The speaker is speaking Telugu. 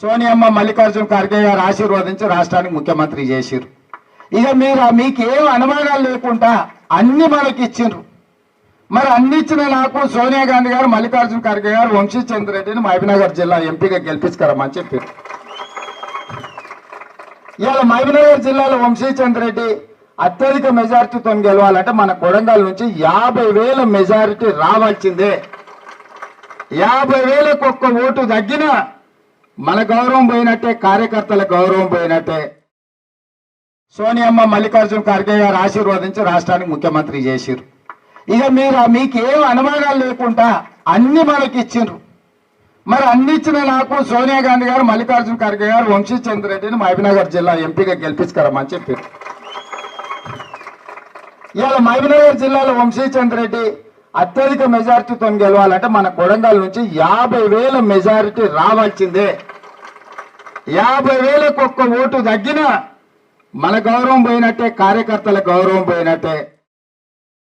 సోనియమ్మ మల్లికార్జున ఖర్గే గారు ఆశీర్వదించి రాష్ట్రానికి ముఖ్యమంత్రి చేసిర్రు. ఇక మీరు మీకు ఏం అనుమానాలు లేకుండా అన్ని మనకి ఇచ్చిండ్రు మరి అన్ని ఇచ్చిన నాకు సోనియా గాంధీ గారు మల్లికార్జున ఖర్గే గారు వంశీచంద్ర రెడ్డిని మహబీనగర్ జిల్లా ఎంపీగా గెలిపించుకరమని చెప్పారు ఇవాళ మహబీనగర్ జిల్లాలో వంశీచంద్ర రెడ్డి అత్యధిక మెజారిటీతో గెలవాలంటే మన కొడంగల్ నుంచి యాభై వేల మెజారిటీ రావాల్సిందే. యాభై వేలకు ఒక్క ఓటు తగ్గినా మన గౌరవం పోయినట్టే కార్యకర్తల గౌరవం పోయినట్టే. సోనియమ్మ మల్లికార్జున ఖర్గే గారు ఆశీర్వదించి రాష్ట్రానికి ముఖ్యమంత్రి చేసిరు ఇక మీరు మీకు ఏం అనుమానాలు లేకుండా అన్ని మనకి ఇచ్చిండ్రు మరి అన్ని ఇచ్చిన నాకు సోనియా గాంధీ గారు మల్లికార్జున ఖర్గే గారు వంశీచంద్ర రెడ్డిని మహబీనగర్ జిల్లా ఎంపీగా గెలిపించుకరమని చెప్పారు ఇవాళ మహబీనగర్ జిల్లాలో వంశీచంద్ర రెడ్డి అత్యధిక మెజారిటీతో గెలవాలంటే మన కొడంగల్ నుంచి యాభై వేల మెజారిటీ రావాల్సిందే. యాభై వేలకు ఒక్క ఓటు తగ్గినా మన గౌరవం పోయినట్టే కార్యకర్తల గౌరవం పోయినట్టే.